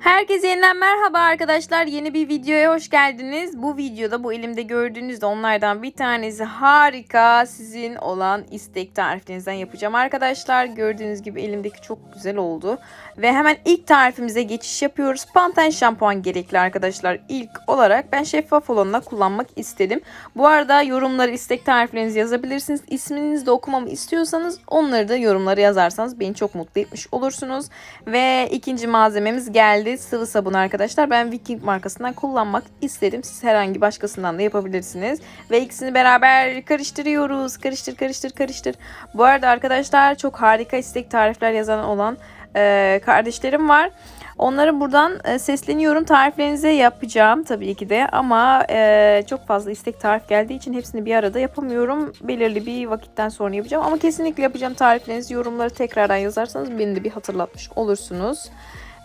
Herkese yeniden merhaba arkadaşlar. Yeni bir videoya hoş geldiniz. Bu videoda bu elimde gördüğünüzde onlardan bir tanesi harika sizin olan istek tariflerinizden yapacağım arkadaşlar. Gördüğünüz gibi elimdeki çok güzel oldu. Ve hemen ilk tarifimize geçiş yapıyoruz. Panten şampuan gerekli arkadaşlar. İlk olarak ben şeffaf olanla kullanmak istedim. Bu arada yorumları istek tariflerinizi yazabilirsiniz. İsminizi de okumamı istiyorsanız onları da yorumlara yazarsanız beni çok mutlu etmiş olursunuz. Ve ikinci malzememiz geldi. Sıvı sabun arkadaşlar. Ben Viking markasından kullanmak istedim. Siz herhangi başkasından da yapabilirsiniz. Ve ikisini beraber karıştırıyoruz. Karıştır karıştır karıştır. Bu arada arkadaşlar çok harika istek tarifler yazan olan e, kardeşlerim var. Onları buradan e, sesleniyorum. Tariflerinize yapacağım tabii ki de ama e, çok fazla istek tarif geldiği için hepsini bir arada yapamıyorum. Belirli bir vakitten sonra yapacağım ama kesinlikle yapacağım tariflerinizi yorumları tekrardan yazarsanız beni de bir hatırlatmış olursunuz.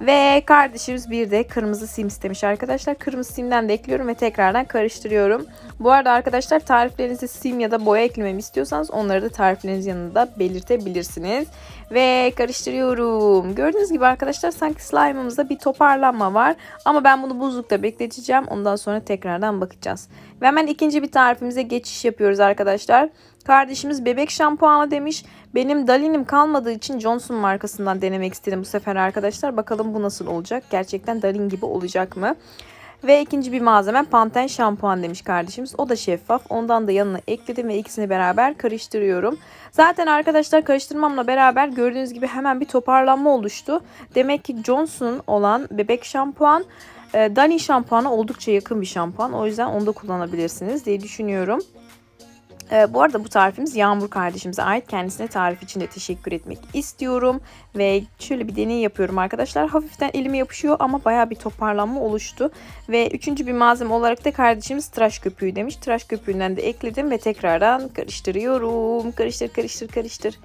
Ve kardeşimiz bir de kırmızı sim istemiş arkadaşlar. Kırmızı simden de ekliyorum ve tekrardan karıştırıyorum. Bu arada arkadaşlar tariflerinize sim ya da boya eklememi istiyorsanız onları da tarifleriniz yanında belirtebilirsiniz. Ve karıştırıyorum. Gördüğünüz gibi arkadaşlar sanki slime'ımızda bir toparlanma var. Ama ben bunu buzlukta bekleteceğim. Ondan sonra tekrardan bakacağız. Ve hemen ikinci bir tarifimize geçiş yapıyoruz arkadaşlar. Kardeşimiz bebek şampuanı demiş. Benim Dalinim kalmadığı için Johnson markasından denemek istedim bu sefer arkadaşlar. Bakalım bu nasıl olacak? Gerçekten Dalin gibi olacak mı? Ve ikinci bir malzeme Pantene şampuan demiş kardeşimiz. O da şeffaf. Ondan da yanına ekledim ve ikisini beraber karıştırıyorum. Zaten arkadaşlar karıştırmamla beraber gördüğünüz gibi hemen bir toparlanma oluştu. Demek ki Johnson olan bebek şampuan e, Dani şampuana oldukça yakın bir şampuan. O yüzden onu da kullanabilirsiniz diye düşünüyorum. Ee, bu arada bu tarifimiz Yağmur kardeşimize ait. Kendisine tarif için de teşekkür etmek istiyorum. Ve şöyle bir deney yapıyorum arkadaşlar. Hafiften elime yapışıyor ama baya bir toparlanma oluştu. Ve üçüncü bir malzeme olarak da kardeşimiz tıraş köpüğü demiş. Tıraş köpüğünden de ekledim ve tekrardan karıştırıyorum. Karıştır karıştır karıştır.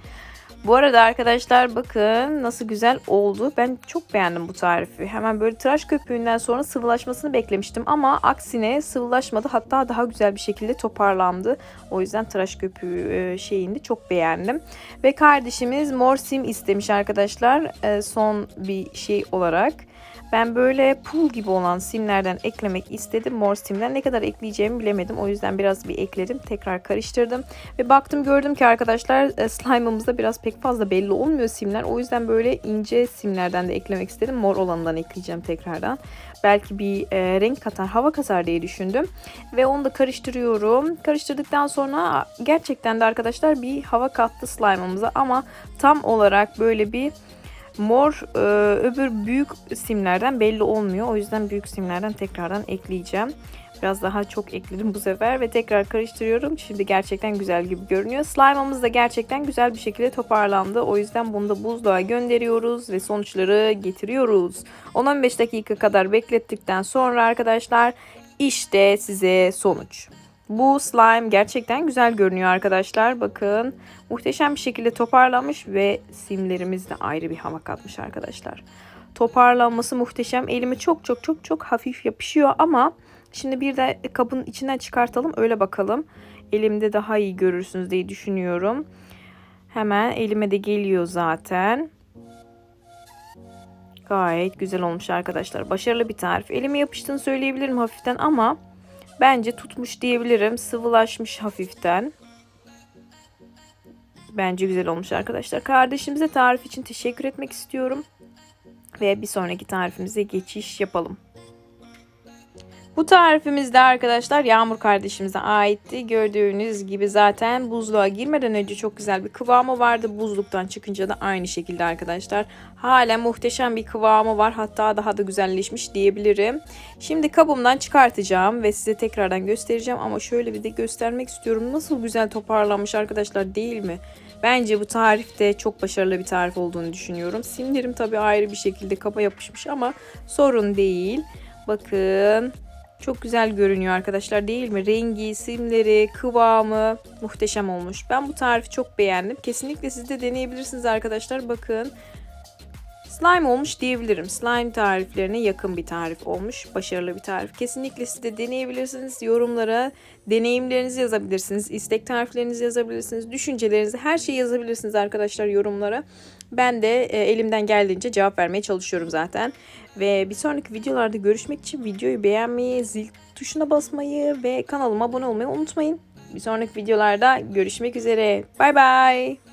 Bu arada arkadaşlar bakın nasıl güzel oldu. Ben çok beğendim bu tarifi. Hemen böyle tıraş köpüğünden sonra sıvılaşmasını beklemiştim ama aksine sıvılaşmadı. Hatta daha güzel bir şekilde toparlandı. O yüzden tıraş köpüğü e, şeyini çok beğendim. Ve kardeşimiz mor sim istemiş arkadaşlar. E, son bir şey olarak. Ben böyle pul gibi olan simlerden eklemek istedim. Mor simden ne kadar ekleyeceğimi bilemedim. O yüzden biraz bir ekledim. Tekrar karıştırdım. Ve baktım gördüm ki arkadaşlar e, slime'ımızda biraz pek fazla belli olmuyor simler. O yüzden böyle ince simlerden de eklemek istedim. Mor olanından ekleyeceğim tekrardan. Belki bir e, renk katar, hava katar diye düşündüm. Ve onu da karıştırıyorum. Karıştırdıktan sonra gerçekten de arkadaşlar bir hava kattı slime'ımıza. Ama tam olarak böyle bir Mor e, öbür büyük simlerden belli olmuyor. O yüzden büyük simlerden tekrardan ekleyeceğim. Biraz daha çok ekledim bu sefer ve tekrar karıştırıyorum. Şimdi gerçekten güzel gibi görünüyor. Slime'ımız da gerçekten güzel bir şekilde toparlandı. O yüzden bunu da buzluğa gönderiyoruz ve sonuçları getiriyoruz. 10-15 dakika kadar beklettikten sonra arkadaşlar işte size sonuç. Bu slime gerçekten güzel görünüyor arkadaşlar. Bakın muhteşem bir şekilde toparlanmış ve simlerimiz de ayrı bir hava katmış arkadaşlar. Toparlanması muhteşem. Elime çok çok çok çok hafif yapışıyor ama şimdi bir de kabın içinden çıkartalım öyle bakalım. Elimde daha iyi görürsünüz diye düşünüyorum. Hemen elime de geliyor zaten. Gayet güzel olmuş arkadaşlar. Başarılı bir tarif. Elime yapıştığını söyleyebilirim hafiften ama Bence tutmuş diyebilirim. Sıvılaşmış hafiften. Bence güzel olmuş arkadaşlar. Kardeşimize tarif için teşekkür etmek istiyorum. Ve bir sonraki tarifimize geçiş yapalım. Bu tarifimiz de arkadaşlar Yağmur kardeşimize aitti. Gördüğünüz gibi zaten buzluğa girmeden önce çok güzel bir kıvamı vardı. Buzluktan çıkınca da aynı şekilde arkadaşlar. Hala muhteşem bir kıvamı var. Hatta daha da güzelleşmiş diyebilirim. Şimdi kabımdan çıkartacağım ve size tekrardan göstereceğim. Ama şöyle bir de göstermek istiyorum. Nasıl güzel toparlanmış arkadaşlar değil mi? Bence bu tarifte çok başarılı bir tarif olduğunu düşünüyorum. Simlerim tabii ayrı bir şekilde kaba yapışmış ama sorun değil. Bakın çok güzel görünüyor arkadaşlar değil mi? Rengi, simleri, kıvamı muhteşem olmuş. Ben bu tarifi çok beğendim. Kesinlikle siz de deneyebilirsiniz arkadaşlar. Bakın slime olmuş diyebilirim. Slime tariflerine yakın bir tarif olmuş. Başarılı bir tarif. Kesinlikle siz de deneyebilirsiniz. Yorumlara deneyimlerinizi yazabilirsiniz. istek tariflerinizi yazabilirsiniz. Düşüncelerinizi her şeyi yazabilirsiniz arkadaşlar yorumlara. Ben de e, elimden geldiğince cevap vermeye çalışıyorum zaten. Ve bir sonraki videolarda görüşmek için videoyu beğenmeyi, zil tuşuna basmayı ve kanalıma abone olmayı unutmayın. Bir sonraki videolarda görüşmek üzere. Bay bay.